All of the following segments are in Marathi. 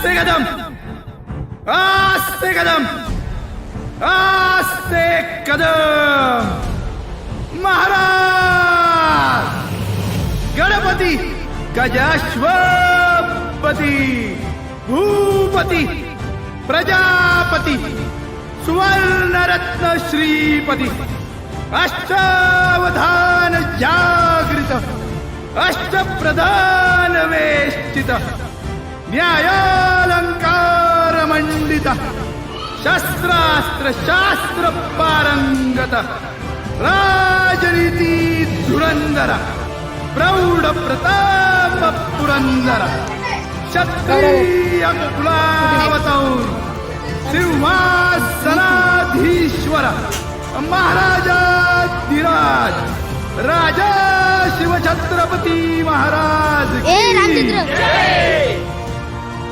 आस्ते कदम आस्ते कदम आस्ते कदम महाराज गणपती गजाश्वपती भूपती प्रजापती सुवर्णरत्न श्रीपती अष्टावधान जागृत अष्टप्रधान वेष्टित न्यायालंकार मंडित शस्त्रास्त्र शास्त्र पारंगत राजनीती धुरंदर प्रौढ प्रताप पुरंदर क्षत्रिय कुलावतौर सिंहासनाधीश्वर महाराजाधिराज राजा शिवछत्रपती महाराज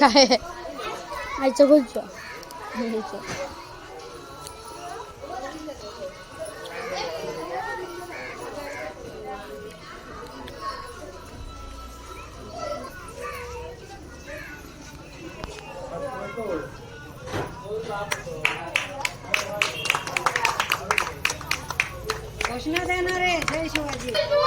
খায় আচ্ছা বলছো? ঘোষণা দেন রে সেই সবাই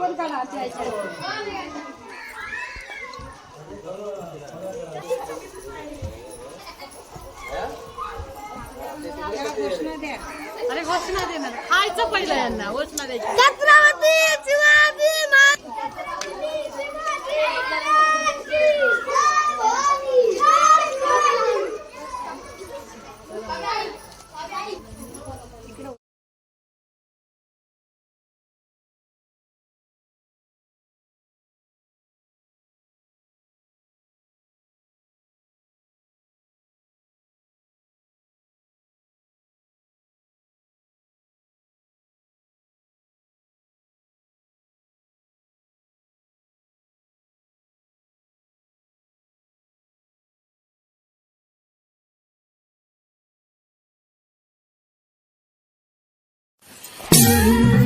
पण काढा त्या ह्याच्यावर. जरा घोषणा द्या अरे घोषणा देणार खायचं पहिलं यांना घोषणा द्यायची छत्रपती शिवाजी सुलभा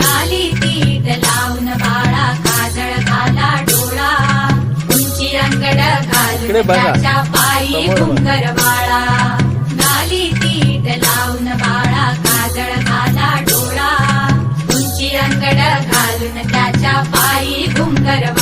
गाली पीठ लावून बाळा काजळ para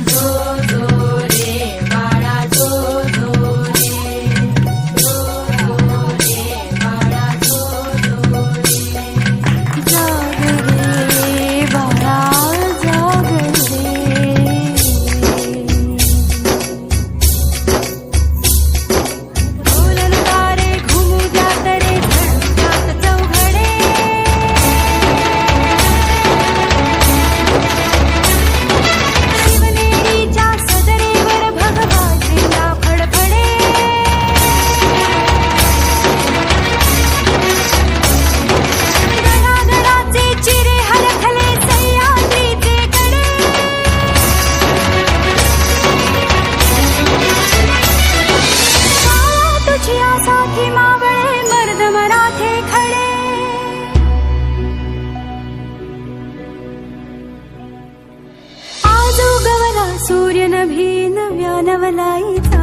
भेन व्यानवलायिता